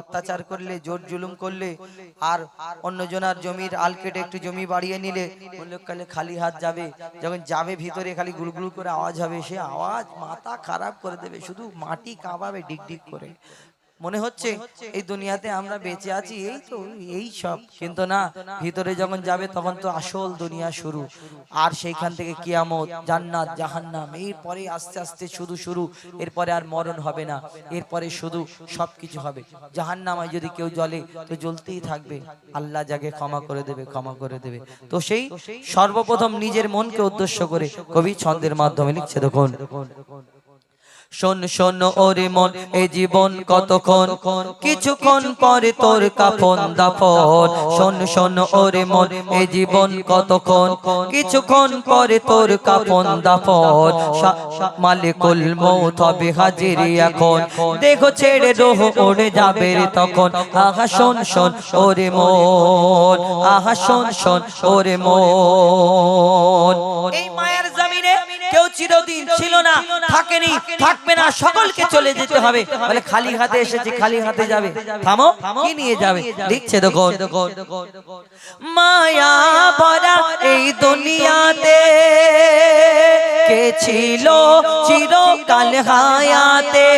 অত্যাচার করলে, জোর জুলুম করলে, আর অন্যজনার জমির আল কেটে একটু জমি বাড়িয়ে নিলে কালে খালি হাত যাবে। যখন যাবে, ভিতরে খালি গুলগুল করে আওয়াজ হবে, সে আওয়াজ মাথা খারাপ করে দেবে, শুধু মাটি কাঁপাবে ডিগ ডিগ করে। মনে হচ্ছে এই দুনিয়াতে আমরা বেঁচে আছি এই তো এই সব। কিন্তু না ভিতরে যখন যাবে তখন তো আসল দুনিয়া শুরু। আর সেইখান থেকে কিয়ামত জান্নাত জাহান্নাম এরপরে আস্তে আস্তে শুধু শুরু এরপরে আর মরণ হবে না। এরপরে শুধু সবকিছু হবে। জাহান্নামায় যদি কেউ জ্বলে তো জ্বলতেই থাকবে। আল্লাহ যাকে ক্ষমা করে দেবে ক্ষমা করে দেবে। তো সেই সর্বপ্রথম নিজের মনকে উদ্দেশ্য করে কবি ছন্দের মাধ্যমে লিখছে দেখুন। শোন শোন ওরে মন, এ জীবন কতক্ষণ? কিছুক্ষণ পরে তোর কাফন দাফন। শোন শোন ওরে মন, এ জীবন কতক্ষণ? কিছুক্ষণ পরে তোর কাফন দাফন। মালিকুল মৌত হবে হাজিরি এখন। দেখো ছেড়ে রোহ ওড়ে যাবে তখন। আহা, শোন শোন ওরে মন, আহা, শোন শোন ওরে মন। এই মায়ের জমিনে কেউ চিরদিন ছিল না, থাকেনি থাকবে না সকলকে চলে যেতে হবে। বলে খালি হাতে এসেছে খালি হাতে যাবে। থামো কি নিয়ে যাবে? লিখছে দেখো মায়া ভরা এই দুনিয়াতে কে ছিল চিরকাল হায়াতে?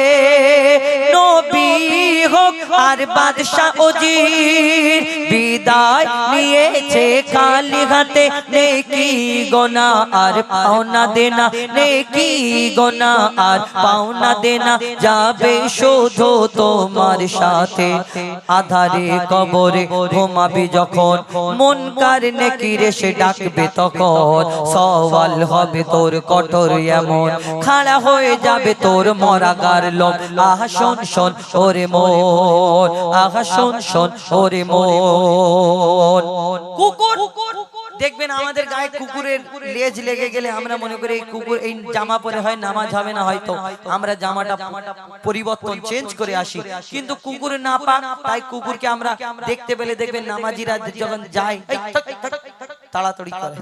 নবী হোক আর বাদশাহ উজির বিদায় নিয়েছে খালি হাতে, নেকি গোনা আর পাওনা দেনা, নেকি গোনা আর পাওনা দেনা, যাবে শুধু তোমার সাথে। আধারে কবরে ঘুমাবি যখন, মন কার নেকি রে সে ডাকবে তখন। সওয়াল হবে তোর কঠোর এমন, খাড়া হয়ে যাবে তোর মরাগার লোক আহা শোন শোন, ওরে মন, আহা শোন শোন, ওরে মন। কুকুর। দেখবেন আমাদের গায়ে কুকুরের লেজ লেগে গেলে আমরা মনে করি এই কুকুর এই জামা পরে হয় নামাজ হবে না হয়তো। আমরা জামাটা পরিবর্তন চেঞ্জ করে আসি। কিন্তু কুকুর না পাক তাই কুকুরকে আমরা দেখতে পেলে দেখবেন নামাজিরা যখন যায় তাড়াতাড়ি করে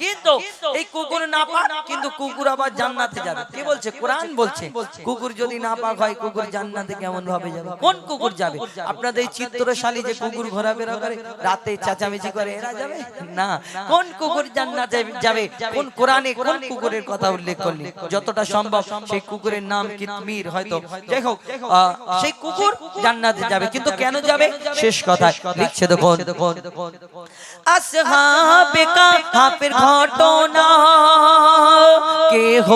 কিন্তু এই কুকুর না পাক কিন্তু কুকুর আবার জান্নাতে যাবে। কে বলছে? কোরআন বলছে কুকুর যদি না পাক হয় কুকুর জান্নাতে কেমন ভাবে যাবে কোন কুকুর যাবে? আপনাদের এই চিত্রশালী যে কুকুর ঘোরাফেরা করে রাতে চেঁচামেচি করে এরা যাবে? না কোন কুকুর জান্নাতে যাবে? কোন কোরআনে কোন কুকুরের কথা উল্লেখ করলি? যতটা সম্ভব সেই কুকুরের নাম কিতমির হয়তো। যাই হোক সেই কুকুর জান্নাতে যাবে। কিন্তু কেন যাবে। শেষ কথা লিখছে দেখুন আসহাবে কাহাফের ঘটনা। কেহ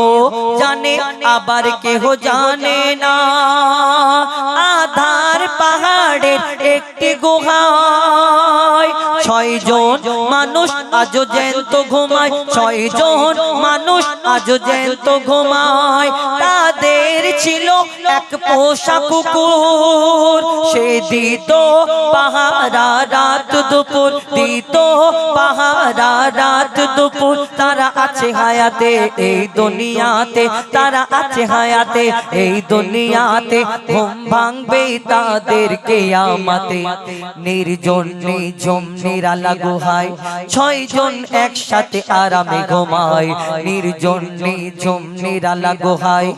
জানে, আবার কেহ জানে না। আধার পাহাড়ের একটি গুহায় ছয়জন মানুষ আজও জ্যান্ত ঘুমায়। ছয়জন মানুষ আজও জ্যান্ত ঘুমায়। তাদের ছিল এক পোষা কুকুর। সে দিত পাহারা রাত দুপুর, দিত পাহারা রাত দুপুর। তারা আছে হায়াতে এই দুনিয়াতে, তারা আছে হায়াতে এই দুনিয়াতে। ঘুম ভাঙবে তাদের কেয়ামতে। নির্জন, নিঝুম, নিরালা গুহায় ছয়জন একসাথে আরামে ঘুমায়। নির্জন, নিঝুম, নিরালা গুহায়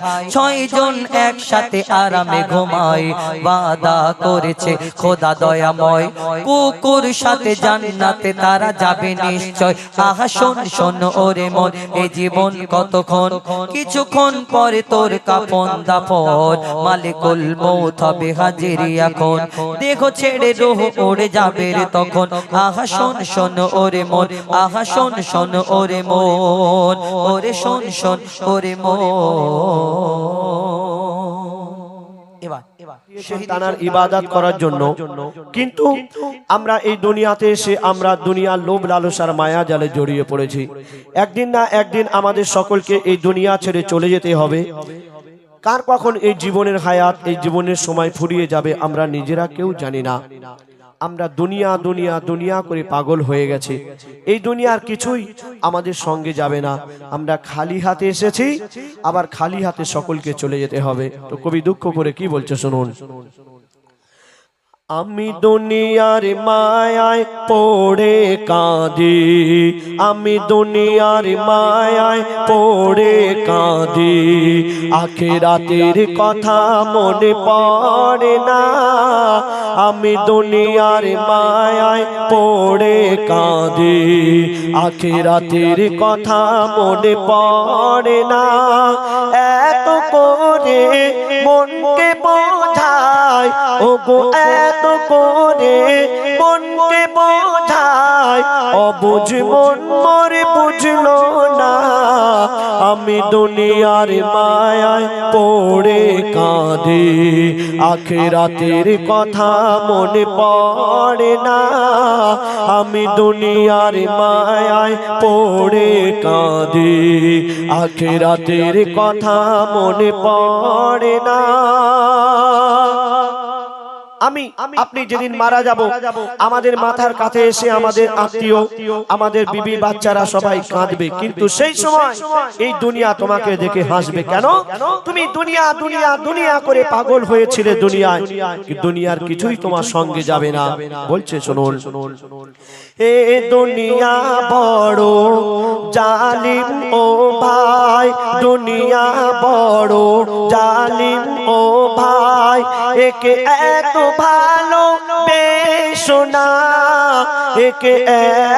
ছয়জন একসাথে আরামে ঘুমায়, বাদা করেছে খোদা দয়াময়। কুকুর সাথে জান্নাতে তারা যাবে নিশ্চয়। আহা, শোন শোন, ওরে মন, এ জীবন কতক্ষণ? কিছুক্ষণ পরে তোর কাপন দাপন মালিকুল মৌত হবে হাজিরি এখন। দেখো ছেড়ে রোহ ওড়ে যাবে রে তখন। আহা, শোন শোন, ওরে মন, আহা, শোন শোন, ওরে মন, ওরে শোন শোন, ওরে মন। তানার ইবাদত করার জন্য কিন্তু আমরা এই দুনিয়াতে এসে আমরা দুনিয়ার লোভ লালসার মায়া জালে জড়িয়ে পড়েছি। একদিন না একদিন আমাদের সকলকে এই দুনিয়া ছেড়ে চলে যেতে হবে। কার কখন এই জীবনের হায়াত এই জীবনের সময় ফুরিয়ে যাবে আমরা নিজেরা কেউ জানি না। আমরা দুনিয়া দুনিয়া দুনিয়া করে পাগল হয়ে গেছে। এই দুনিয়ার কিছুই আমাদের সঙ্গে যাবে না। আমরা খালি হাতে এসেছি, আবার খালি হাতে সকলকে চলে যেতে হবে। তো কবি দুঃখ করে কি বলছে শুনুন। আমি দুনিয়ার মায়ায় পড়ে কাঁদি। আমি দুনিয়ার মায়ায় পড়ে কাঁদি। আখেরাতের কথা মনে পড়ে না। আমি দুনিয়ার মায়ায় পড়ে কাঁদি। আখিরাতের কথা মনে পড়ে না। এত করে মনকে বোঝায় ও গো এত করে মনকে বোঝায় মন মরে বুঝলো না। আমি দুনিয়ার মায়ায় পড়ে কাঁদি, আখেরাতের কথা মনে পড়ে না। আমি দুনিয়ার মায়ায় পড়ে কাঁদি, আখেরাতের কথা মনে পড়ে না। আমি আপনি যেদিন মারা যাব আমাদের মাথার কাছে এসে আমাদের আত্মীয় আমাদের বিবি বাচ্চারা সবাই কাঁদবে। কিন্তু সেই সময় এই দুনিয়া তোমাকে দেখে হাসবে কেন? তুমি দুনিয়া দুনিয়া দুনিয়া করে পাগল হয়েছিলে দুনিয়ায়। দুনিয়ার কিছুই তোমার সঙ্গে যাবে না। বলছে শুনুন। এ দুনিয়া বড় জালিম ও ভাই। দুনিয়া বড় জালিম ও ভাই। একে এত ভালো বেশোনা একে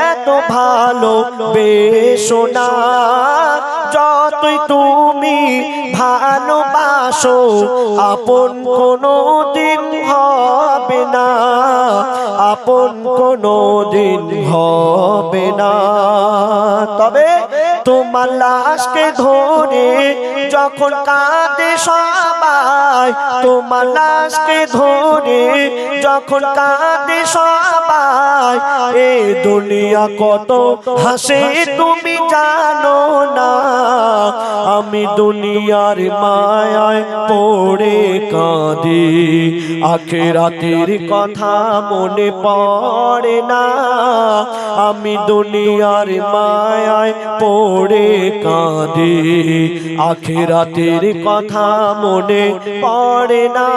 এত ভালো বেশোনা যতই তুমি ভালোবাসো আপন কোনো দিন হবে না আপন কোনো দিন হবে না তবে তোমার লাশকে ধরে যখন কাঁদে সবাই, তোমার লাশকে ধরে যখন কাঁদে সবাই, এ দুনিয়া কত হাসে তুমি জানো না। আমি দুনিয়ার মায়ায় পড়ে কাঁদি আখেরাতের কথা মনে পড়ে না, আমি দুনিয়ার মায়ায় পড়ে কাঁদি। আখেরাতের কথা মনে পড়ে না।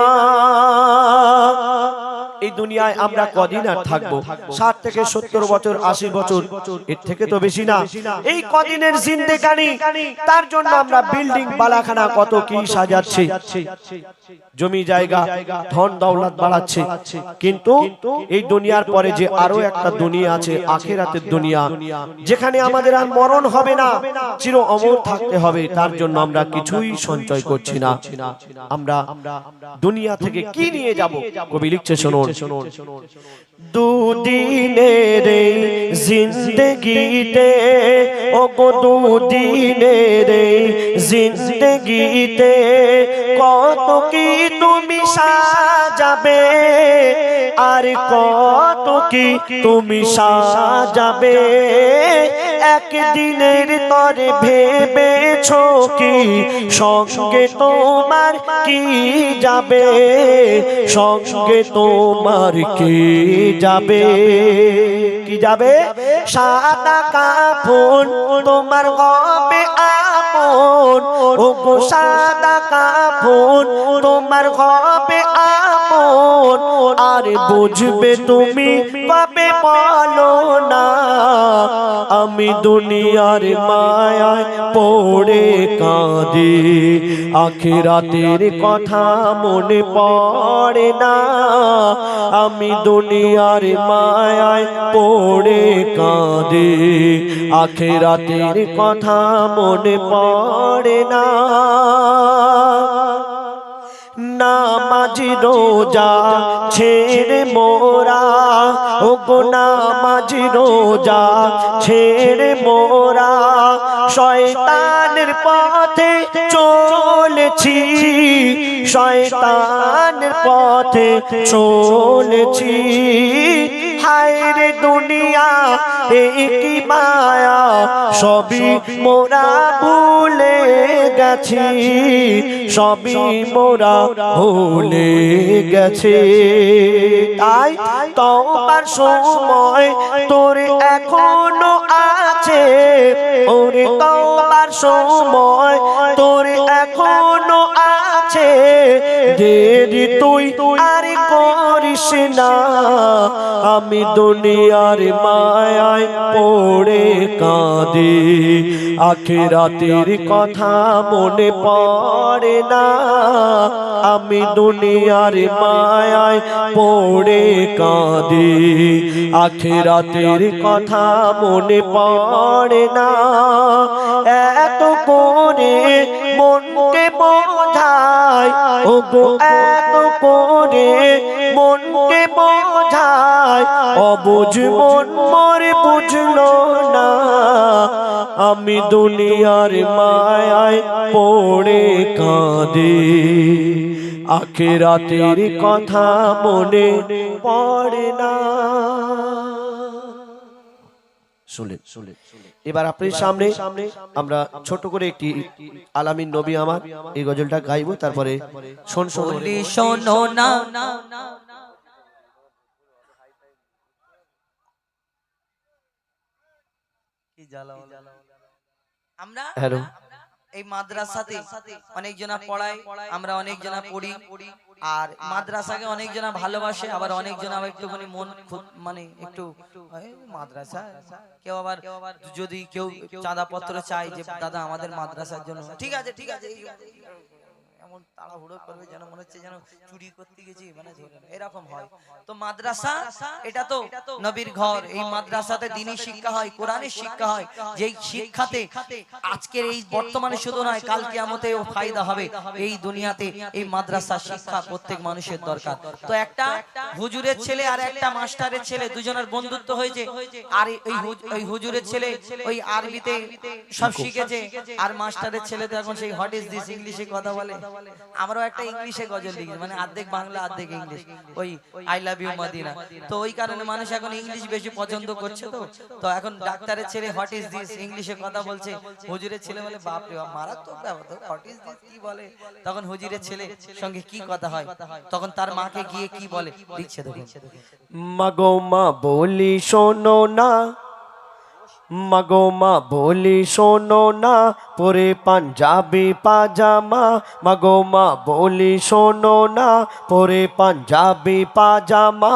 এই দুনিয়ায় আমরা কদিন আর থাকব? ষাট থেকে সত্তর বছর, আশি বছর? এর থেকে তো বেশি না। এই কদিনের জিন্দেগানি, তার জন্য আমরা বিল্ডিং, বালাখানা কত কি সাজাচ্ছি। জমি জায়গা, ধন দৌলত বাড়াচ্ছে। কিন্তু এই দুনিয়ার পরে যে আরও একটা দুনিয়া আছে, আখেরাতের দুনিয়া, যেখানে আমাদের আর মরণ হবে না, চির অমর থাকতে হবে, তার জন্য আমরা কিছুই সঞ্চয় করছি না। আমরা দুনিয়া থেকে কি নিয়ে যাব? কবি লিখছে, শুনুন। দুদিনের এই জিন্দগিতে ও গো দুদিনের জিন্দগিতে, কত কি তুমি সাজাবে, আর কত কি তুমি সাজাবে? একদিনের তরে ভেবেছো কি? সঙ্গে তোমার কি যাবে? সঙ্গে তোমার কি যাবে? কি যাবে? সাদা কাপড় তোমার হবে আপন। ও সাদা কাপড় তোমার হবে আপন। আর বুঝবে তুমি? কবে বলো না। আমি দুনিয়ার মায়ায় পড়ে কাঁদি। আখিরাতের কথা মনে পড়ে না। আমি দুনিয়ার মায়ায় পড়ে কাঁদি। আখিরাতের কথা মনে পড়ে না। নামাজি রোজা ছেড়ে মোরা। ও গো নামাজ রোজা ছেড়ে মোরা। শয়তানের পথে চলেছি, শয়তানের পথে চলেছি। রে দুনিয়া একই মায়া, সবই মোরা ভুলে গেছি, সবই মোরা ভুলে গেছে। তাই তোমার সময় তোর এখনও আছে, ওরে তোমার সময় তোর এখনও আছে দেরি তুই আর করিস না। আমি দুনিয়ার মায়ায় পড়ে কাঁদি। আখেরাতের কথা মনে পড়ে না। আমি দুনিয়ার মায়ায় পড়ে কাঁদি। আখেরাতের কথা মনে পড়ে না। এত করে মনকে বোঝায় এত করে মনকে বোঝায়। অবুঝ মন মরে বুঝলো না। আমি দুনিয়ার মায়ায় পড়ে কাঁদি। আখেরাতের কথা মনে পড়ে না। শুনলেন শুনলেন এবার আপনার সামনে আমরা ছোট করে একটি আলামিন নবী আমার এই গজলটা গাইবো তারপরে শোন শোন বলি শোনো না। আমরা হ্যালো। এই মাদ্রাসাতে অনেক জনা পড়ায় আমরা অনেক জনা পড়ি। আর মাদ্রাসাকে অনেক জনা ভালোবাসে আবার অনেক জনা একটুখানি মন মানে একটু মাদ্রাসা কেউ আবার যদি কেউ চাঁদা পত্র চায় যে দাদা আমাদের মাদ্রাসার জন্য। ঠিক আছে ঠিক আছে। এমন তাড়াহুড়ো করবে যেন মনে হচ্ছে যেন চুরি করতে গেছি মানে ধরে না। এরকম হয়। তো মাদ্রাসা এটা তো নবীর ঘর। এই মাদ্রাসাতে দিনী শিক্ষা হয় কোরআনের শিক্ষা হয়। যেই শিক্ষাতে আজকের এই বর্তমানে শুধু নয় কাল কিয়ামতেও ফায়দা হবে। এই দুনিয়াতে এই মাদ্রাসা শিক্ষা প্রত্যেক মানুষের দরকার। তো একটা হুজুরের ছেলে আর একটা মাস্টারের ছেলে দুজনের বন্ধুত্ব হয়েছে। আর এই হুজ- হুজুরের ছেলে ওই আরবিতে সব শিখেছে আর মাস্টারের ছেলে তো এখন সেই হট ইজ দিস ইংলিশে কথা বলে আমরাও একটা ইংলিশে গজল লিখি মানে অর্ধেক বাংলা অর্ধেক ইংলিশ। ওই আই লাভ ইউ মাদিনা। তো ওই কারণে মানুষ এখন ইংলিশ বেশি পছন্দ করছে তো। তো এখন ডাক্তারের ছেলে হোয়াট ইজ দিস ইংলিশে কথা বলছে। হুজুরের ছেলে বলে বাপ রে মারাত্মক ব্যাপার তো হোয়াট ইজ দিস কি বলে? তখন হুজুরের ছেলে সঙ্গে কি কথা হয়? তখন তার মাকে গিয়ে কি বলে? লিখছে দেখুন মাগো মা বলি শোনো না মাগো মা, বলি শোনো না, পরে পাঞ্জাবি পাজামা। মাগো মা, বলি শোনো না, পরে পাঞ্জাবি পাজামা।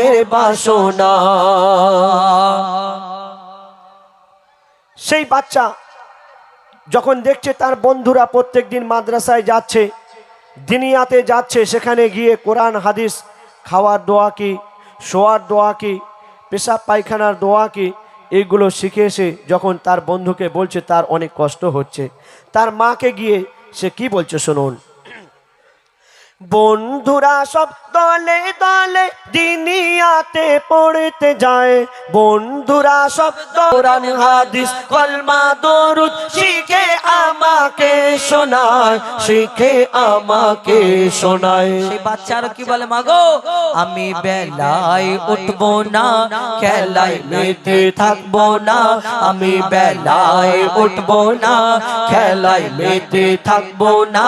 বাসনা। সেই বাচ্চা যখন দেখছে তার বন্ধুরা প্রত্যেকদিন মাদ্রাসায় যাচ্ছে, দিনিয়াতে যাচ্ছে, সেখানে গিয়ে কোরআন, হাদিস, খাওয়ার দোয়া কি, শোয়ার দোয়া কি, পেশাব, পায়খানার দোয়া কি এইগুলো শিখে এসে যখন তার বন্ধুকে বলছে, তার অনেক কষ্ট হচ্ছে। তার মাকে গিয়ে সে কি বলছে শুনুন। বন্ধুরা সব দলে দলে দিনিয়াতে পড়তে যায়। বন্ধুরা সব দৌরান হাদিস কলমা দরুদ শিখে আমাকে শোনায় শিখে আমাকে শোনায়। সেই বাচ্চারা কি বলে মাগো আমি বেলায় উঠবো না খেলায় মেতে থাকব না আমি বেলায় উঠবো না খেলায় মেতে থাকব না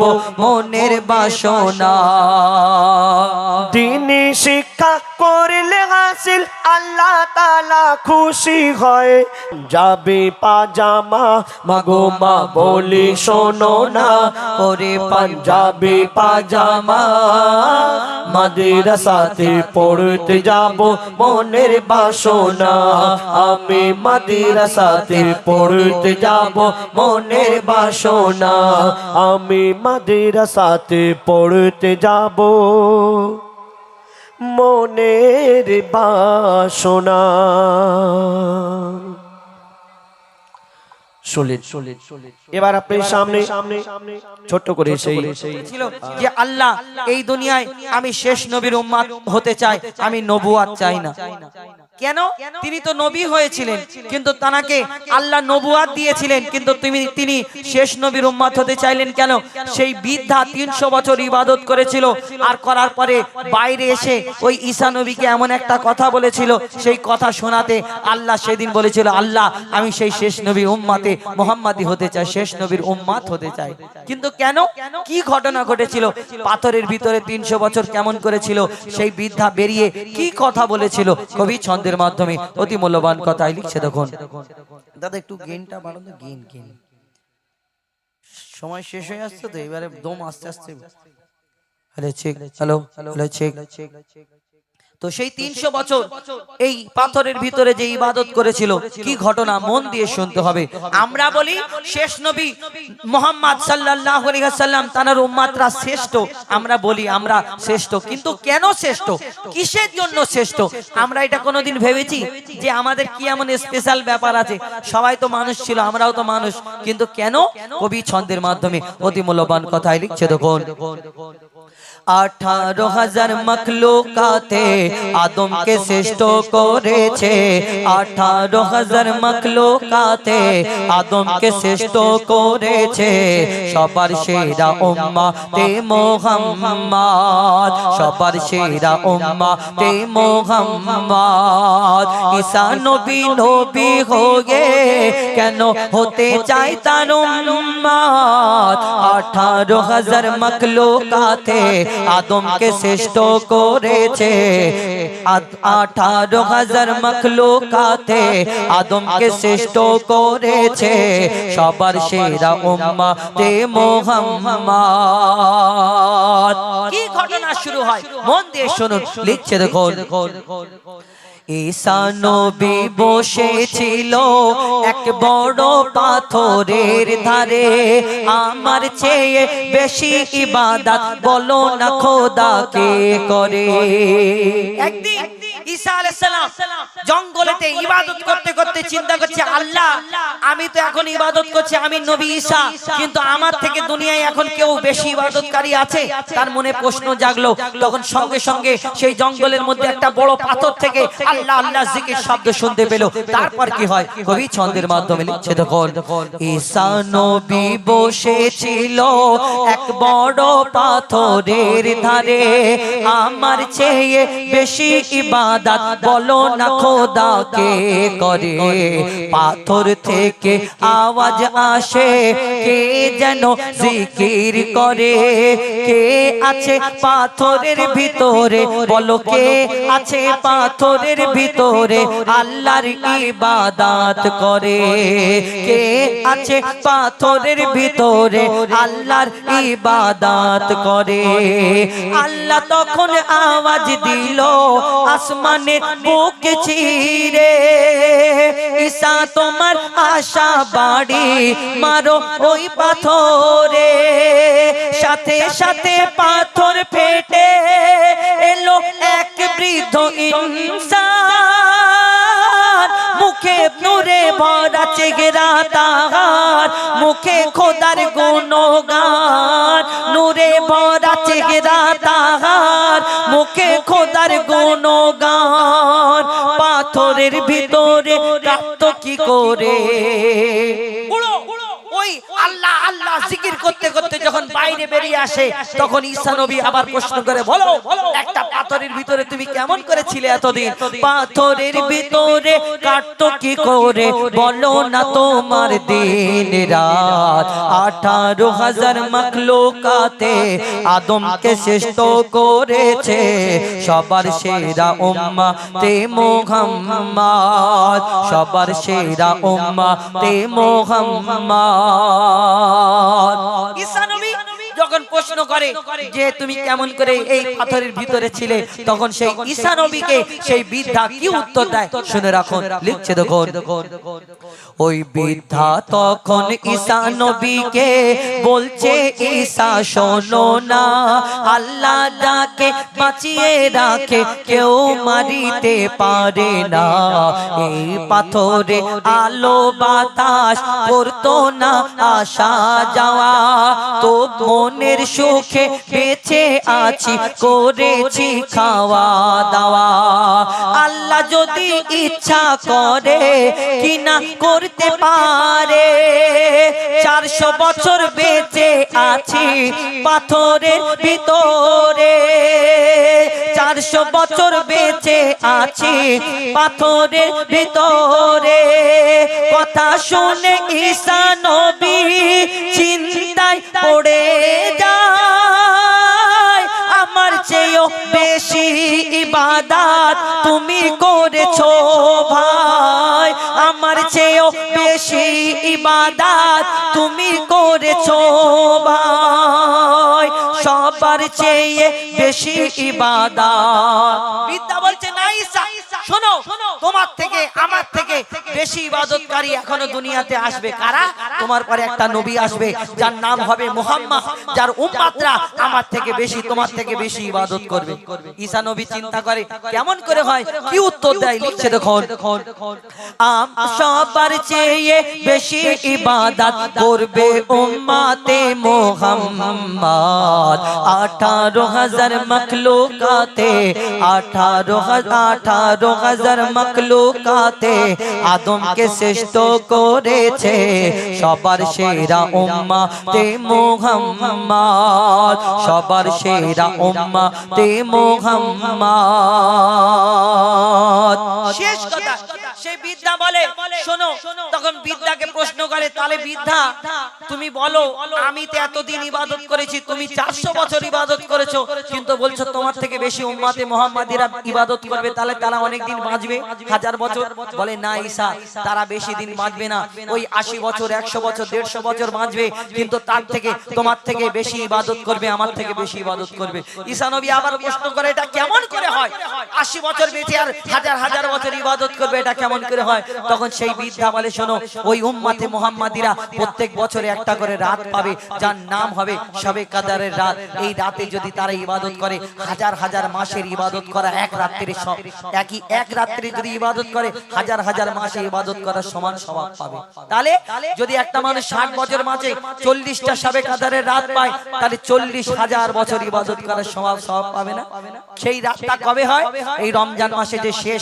মনের বাসনা। দিনে শিক্ষা করলে হাসিল, আল্লাহ তালা খুশি হয়। যাবে পাজামা, মাগো মা বলি শোনো না, ওরে পাঞ্জাবি পাজামা মাদ্রাসাতে পড়তে যাব মনের বাসনা। আমি মাদ্রাসাতে পড়তে যাব মনের বাসনা। আমি মাদ্রাসাতে পড়তে যাব। মনের বাসনা। সলিড সলিড সলিড এবার আপনার সামনে সামনে ছোট্ট করে সেই ছিল যে আল্লাহ এই দুনিয়ায় আমি শেষ নবীর উম্মাদ হতে চাই আমি নবুয়াত চাই না। কেন? তিনি তো নবী হয়েছিলেন। কিন্তু তানাকে আল্লাহ নবুয়াত দিয়েছিলেন। কিন্তু তুমি তিনি শেষ নবীর উম্মাদ হতে চাইলেন কেন? সেই বৃদ্ধা তিনশো বছর ইবাদত করেছিল। আর করার পরে বাইরে এসে ওই ঈসা নবীকে এমন একটা কথা বলেছিল। সেই কথা শোনাতে আল্লাহ সেদিন বলেছিল আল্লাহ আমি সেই শেষ নবীর উম্মাতে মোহাম্মদী হতে চাই শেষ নবীর উম্মাত হতে চাই। কিন্তু কেন? কি ঘটনা ঘটেছিল? পাথরের ভিতরে তিনশো বছর কেমন করেছিল? সেই বৃদ্ধা বেরিয়ে কি কথা বলেছিল কবি ছন্দের মাধ্যমে অতি মূল্যবান কথাই লিখছে দেখুন। দাদা একটু গেনটা বাড়ানো গেন গেন। সময় শেষ হয়ে আসছে তো এবারে দম আস্তে আস্তে। Hello check hello hello check তো সেই তিনশো বছর এই পাথরের ভিতরে যে ইবাদত করেছিল কি ঘটনা মন দিয়ে শুনতে হবে। আমরা বলি শেষ নবী মোহাম্মদ আলাইহি সাল্লাম তার উম্মাতরা শ্রেষ্ঠ আমরা বলি আমরা শ্রেষ্ঠ। কিন্তু কেন শ্রেষ্ঠ? কিসের জন্য শ্রেষ্ঠ? আমরা এটা কোনোদিন ভেবেছি যে আমাদের কি এমন স্পেশাল ব্যাপার আছে? সবাই তো মানুষ ছিল আমরাও তো মানুষ। কিন্তু কেন? কবি ছন্দের মাধ্যমে অতি মূল্যবান কথাই লিখছে দেখুন। আঠারো হাজার মখলুকাতে আদমকে শ্রেষ্ঠ করেছে। আঠারো হাজার মখলুকাতে আদমকে শ্রেষ্ঠ করেছে। সবার সেরা উম্মা তে মোহাম্মদ, সবার সেরা উম্মা তে মোহাম্মদ। ঈসা নবী নবী হয়ে কেন হতে চাই তার উম্মত? আঠারো হাজার মখলুকাতে আদমকে শ্রেষ্ঠ করেছে। আঠারো হাজার মখলুকাতে আদমকে শ্রেষ্ঠ করেছে। সবার সেরা উম্মা তে মোহাম্মদ। কি ঘটনা শুরু হয়? মন দিয়ে শুনুন, লিখছে দেখুন। ঈসা নবী বসেছিল এক বড় পাথরের ধারে। আমার চেয়ে বেশি ইবাদত বলো না খোদা কে করে। একদিন ঈসা আলাইহিস সালাম জঙ্গলেতে ইবাদত করতে করতে চিন্তা করছে আল্লাহ আমি তো এখন ইবাদত করছি আমি নবী ঈসা। কিন্তু আমার থেকে দুনিয়ায় এখন কেউ বেশি ইবাদতকারী আছে? তার মনে প্রশ্ন জাগলো তখন সঙ্গে সঙ্গে সেই জঙ্গলের মধ্যে একটা বড় পাথর থেকে আল্লাহ আল্লাহ জিকির শব্দ শুনতে পেল। তারপর কি হয়? কবি ছন্দের মাধ্যমে লিখছে দেখুন ঈসা নবী বসেছিল এক বড় পাথরের ধারে আমার চেয়ে বেশি ইবাদত বলো না খোদা কে করে। পাথর থেকে আওয়াজ আসে, কে যেন জিকির করে? কে আছে পাথরের ভিতরে? বলো কে আছে পাথরের ভিতরে? আল্লাহর ইবাদত করে। কে আছে পাথরের ভিতরে? আল্লাহর ইবাদত করে। আল্লাহ তখন আওয়াজ দিল আসমানের বুক ছিঁড়ে। ঈসা তোমার আশা বাড়ি, মারো ওই পাথরে। সাথে সাথে পাথর ফেটে এলো এক বৃদ্ধ ইনসান। মুখে নূরে ভরা চেহারা তাহার, মুখে খোদার গুণগান। নূরে ভরা চেহারা তাহার মুখে খোদার গুণগান পাথরের ভিতরে কাঁদতো কি করে? আল্লাহ জিকির করতে করতে যখন বাইরে বেরিয়ে আসে, তখন ঈসা নবী আবার প্রশ্ন করে, বলো, একটা পাথরের ভিতরে তুমি কেমন করেছিলে এতদিন? পাথরের ভিতরে কাটতো কি করে? বলো না তোমার দিন রাত। আঠারো হাজার মখলুকাতে আদমকে শ্রেষ্ঠ করেছে সবার সেরা উম্মা তে মোহাম্মদ। সবার সেরা উম্মা তে মোহাম্মদ। ঈসা যখন প্রশ্ন করে যে তুমি কেমন করে এই পাথরের ভিতরে ছিলে, তখন সেই ঈসা নবীকে সেই বৃদ্ধা কি উত্তর দেয়? শুনে রাখুন, লিখছে দেখুন। ওই বৃদ্ধা তখন ঈসা নবীকে বলছে ঈসা শোনো না, আল্লাহ যাকে বাঁচিয়ে রাখে কেউ মারিতে পারে না। এই পাথরে আলো বাতাস করতো না, আসা যাওয়া, তো মনের সুখে বেঁচে আছি করেছি খাওয়া দাওয়া। যদি ইচ্ছা করে কিনা করতে পারে। চারশো বছর বেঁচে আছি পাথরের ভিতরে। চারশো বছর বেঁচে আছি পাথরের ভিতরে। কথা শুনে ঈশা নবী চিন্তায় পড়ে যায়। ইবাদাত তুমি করেছ ভাই। আমার চেয়েও বেশি ইবাদাত তুমি করেছ ভাই। সবার চেয়ে বেশি ইবাদাত। বিদ্যা বলছে না শোনো তোমার থেকে আমার থেকে বেশি ইবাদতকারী এখনও দুনিয়াতে আসবে। কারা? তোমার পরে একটা নবী আসবে, যার নাম হবে মুহাম্মদ, যার উম্মাতরা আমার থেকে বেশি, তোমার থেকে বেশি ইবাদত করবে। ঈসা নবী চিন্তা করে, কেমন করে হয়? কি উত্তর দেয়? লিখছে দেখুন। আম সবার চেয়ে বেশি ইবাদত করবে উম্মাতে মুহাম্মদ। আঠারো হাজার মখলুকাতে, আঠারো আঠারো হাজার মখলুকাতে আদমকে শ্রেষ্ঠ করেছে। সবার সেরা উম্মা তে মুহাম্মদ। সবার সেরা উম্মা তে মুহাম্মদ। শেষ কথা সেই বিদ্যা বলে, শোনো, তখন বিদ্যাকে প্রশ্ন করে তাহলে বিদ্যা, তুমি বলো, আমি তো এতদিন ইবাদত করেছি, তুমি চারশো বছর ইবাদত করেছ, কিন্তু বলছো তোমার থেকে বেশি উম্মাতে মোহাম্মদীরা ইবাদত করবে, তাহলে তারা অনেকদিন বাঁচবে, হাজার বছর। বলে, না ঈসা, তারা বেশি দিন বাঁচবে না। ওই আশি বছর, একশো বছর, দেড়শো বছর বাঁচবে, কিন্তু তার থেকে, তোমার থেকে বেশি ইবাদত করবে, আমার থেকে বেশি ইবাদত করবে। ঈসা নবী আবার প্রশ্ন করে, এটা কেমন করে হয়? আশি বছর বেঁচে আর হাজার হাজার বছর ইবাদত করবে, এটা কেমন করে হয়? তখন সেই বিদ্যা বলে, শোনো, ওই উম্মাতে মোহাম্মদীরা প্রত্যেক বছরে একটা করে রাত পাবে, যার নাম হবে সবে কাদারের রাত। এই রাতে যদি তারা ইবাদত করে, হাজার হাজার মাসের ইবাদত করা এক রাত্রির সব একই, এক রাত্রি যদি ইবাদত করে, হাজার হাজার মাসে ইবাদত করার সমান স্বভাব পাবে। তাহলে যদি একটা মানুষ ষাট বছর মাঝে চল্লিশটা সবে কাদারের রাত পায় তাহলে চল্লিশ হাজার বছর ইবাদত করার স্বভাব স্বভাব পাবে না। সেই রাতটা কবে হয়? এই রমজান মাসে যে শেষ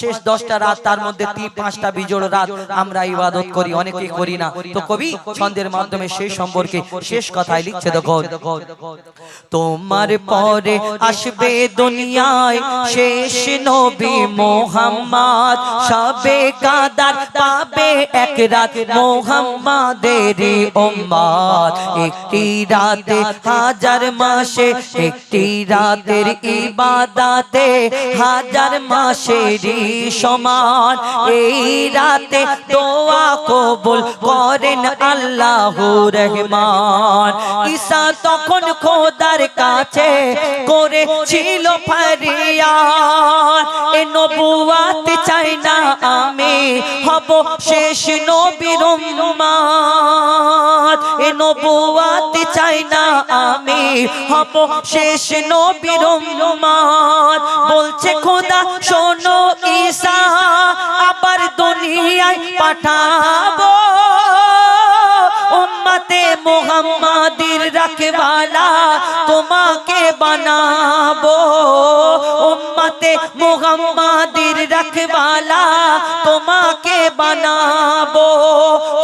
শেষ দশটা রাত তার মধ্যে তিন পাঁচটা বিজোড় রাত আমরা ইবাদত করি অনেকে করি না। তো কবি ছন্দের মাধ্যমে সেই সম্পর্কে শেষ কথায় লিখছে দেখো তোমার পরে আসবে দুনিয়ায় শেষ নবী মোহাম্মদ সবে কাদার পাবে এক রাত মোহাম্মদের উম্মত। একটি রাতে হাজার মাসে, একটি রাতের ইবাদাতে হাজার মাসেরই সমান। এই রাতে দোয়া কবুল করেন আল্লাহ রহমান। ঈসা তখন খোদার কাছে করেছিল ফারিয়াদ। এ নবুয়াত চাই না আমি হব শেষ নবীর উম্মত এ নবুয়াত চাই না আমি হব শেষ নবীর উম্মত বলছে খোদা, শোনো ঈসা, আবার দুনিয়ায় পাঠাবো। উম্মতে মোহাম্মদের রাখবালা তোমাকে বানাবো। উম্মতে মোহাম্মদের তোমাকে বানাবো।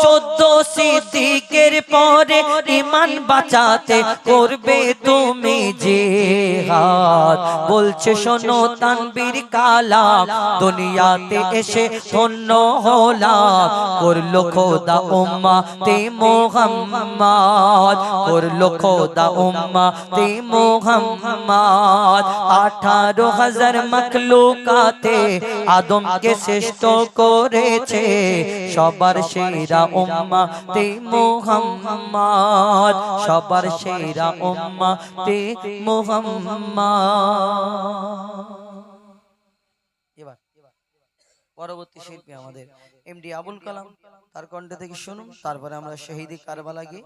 চোদ্দ সিদ্দিকের পরে ইমান বাঁচাতে করবে তুমি যে হাত বলছে, শোনো তানবীর কালাম, দুনিয়াতে এসে ধন্য হলাম। করল খোদা উম্মা তে মোহাম্মদ, করল খোদা উম্মা তে মোহাম্মদ। আঠারো হাজার মখলুকাতে আদমকে শ্রেষ্ঠ করেছে সবার সেরা উম্মা তে মোহাম্মদ। সবার সেরা উম্মা তে মোহাম্মদ। এবার পরবর্তী শিল্পী আমাদের এমডি আবুল কালাম। তার কণ্ঠ থেকে শুনুন তারপরে আমরা শহীদি কারবালা গিয়ে